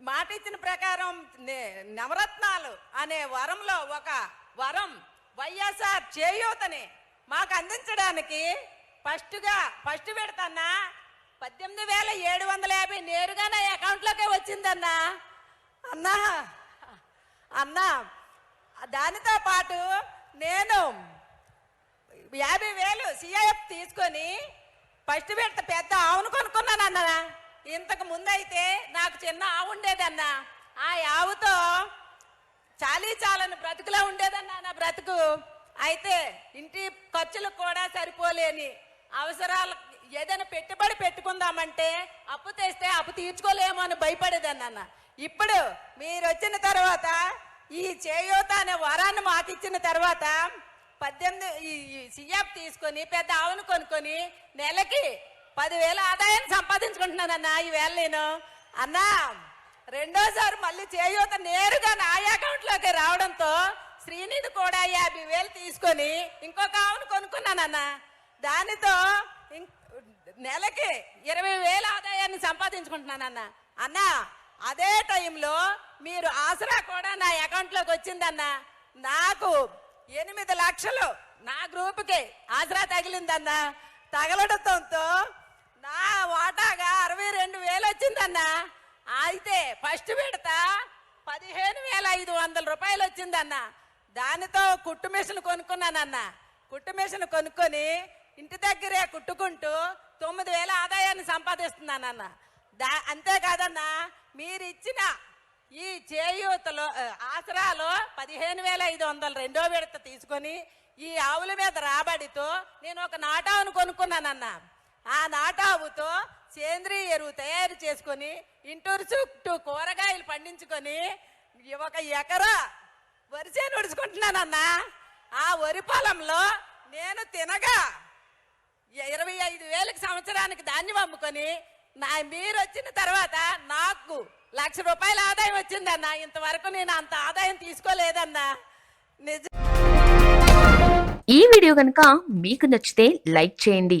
మాట ఇచ్చిన ప్రకారం నవరత్నాలు అనే వరంలో ఒక వరం వైఎస్ఆర్ చేయూతని మాకు అందించడానికి ఫస్ట్గా ఫస్ట్ పెడతన్నా పద్దెనిమిది వేల ఏడు వందల యాభై నేరుగా నా అకౌంట్లోకే వచ్చిందన్నా. అన్నా అన్నా దానితో పాటు నేను యాభై వేలు సిఐఎఫ్ తీసుకొని ఫస్ట్ పెడత పెద్ద ఆవును కొనుక్కున్నాను అన్నా ఇంతకు ముందైతే నాకు చిన్న ఆవు ఉండేదన్నా. ఆ ఆవుతో చాలీ చాలని బ్రతుకులా ఉండేదన్నా నా బ్రతుకు. అయితే ఇంటి ఖర్చులకు కూడా సరిపోలేని అవసరాలు ఏదైనా పెట్టుబడి పెట్టుకుందామంటే అప్పు తెస్తే అప్పు తీర్చుకోలేమో అని భయపడేదన్న ఇప్పుడు మీరు వచ్చిన తర్వాత ఈ చేయూత అనే వరాన్ని మాకు ఇచ్చిన తర్వాత పద్దెనిమిది ఈ సిఎఫ్ తీసుకొని పెద్ద ఆవును కొనుక్కొని నెలకి పదివేల ఆదాయాన్ని సంపాదించుకుంటున్నానన్నా ఈవేళ నేను. అన్నా రెండోసారి మళ్ళీ చేయూత నేరుగా నా అకౌంట్లోకి రావడంతో శ్రీనిధి కూడా యాభై వేలు తీసుకొని ఇంకొక ఆవును కొనుక్కున్నానన్న దానితో ఇం- నెలకి ఇరవై వేల ఆదాయాన్ని సంపాదించుకుంటున్నానన్న అన్న. అదే టైంలో మీరు ఆసరా కూడా నా అకౌంట్లోకి వచ్చిందన్న నాకు ఎనిమిది లక్షలు నా గ్రూప్కి ఆసరా తగిలిందన్న తగలడంతో వాటాగా అరవై రెండు వేలు వచ్చిందన్నా. అయితే ఫస్ట్ విడత పదిహేను వేల ఐదు వందల రూపాయలు వచ్చిందన్న. దానితో కుట్టు మిషన్ కొనుక్కున్నానన్న. కుట్టు మిషన్ కొనుక్కొని ఇంటి దగ్గరే కుట్టుకుంటూ తొమ్మిది వేల ఆదాయాన్ని సంపాదిస్తున్నానన్న. దా అంతేకాదన్నా మీరు ఇచ్చిన ఈ చేయూతలో ఆసరాలు ఆసరాలో పదిహేను వేల ఐదు వందల రెండో విడత తీసుకొని ఈ ఆవుల మీద రాబడితో నేను ఒక నాటావును కొనుక్కున్నానన్నా. ఆ నాటావుతో సేంద్రియ ఎరువు తయారు చేసుకొని ఇంటూరు చుట్టూ కూరగాయలు పండించుకొని ఒక ఎకరా వరిసే ఉడుచుకుంటున్నానన్నా ఆ వరి పొలంలో నేను తినగా ఇరవై ఐదు వేలకు సంవత్సరానికి ధాన్యం అమ్ముకొని నా మీరు వచ్చిన తర్వాత నాకు లక్ష రూపాయల ఆదాయం వచ్చిందన్నా. ఇంతవరకు నేను అంత ఆదాయం తీసుకోలేదన్నా. నిజ ఈ వీడియో కనుక మీకు నచ్చితే లైక్ చేయండి.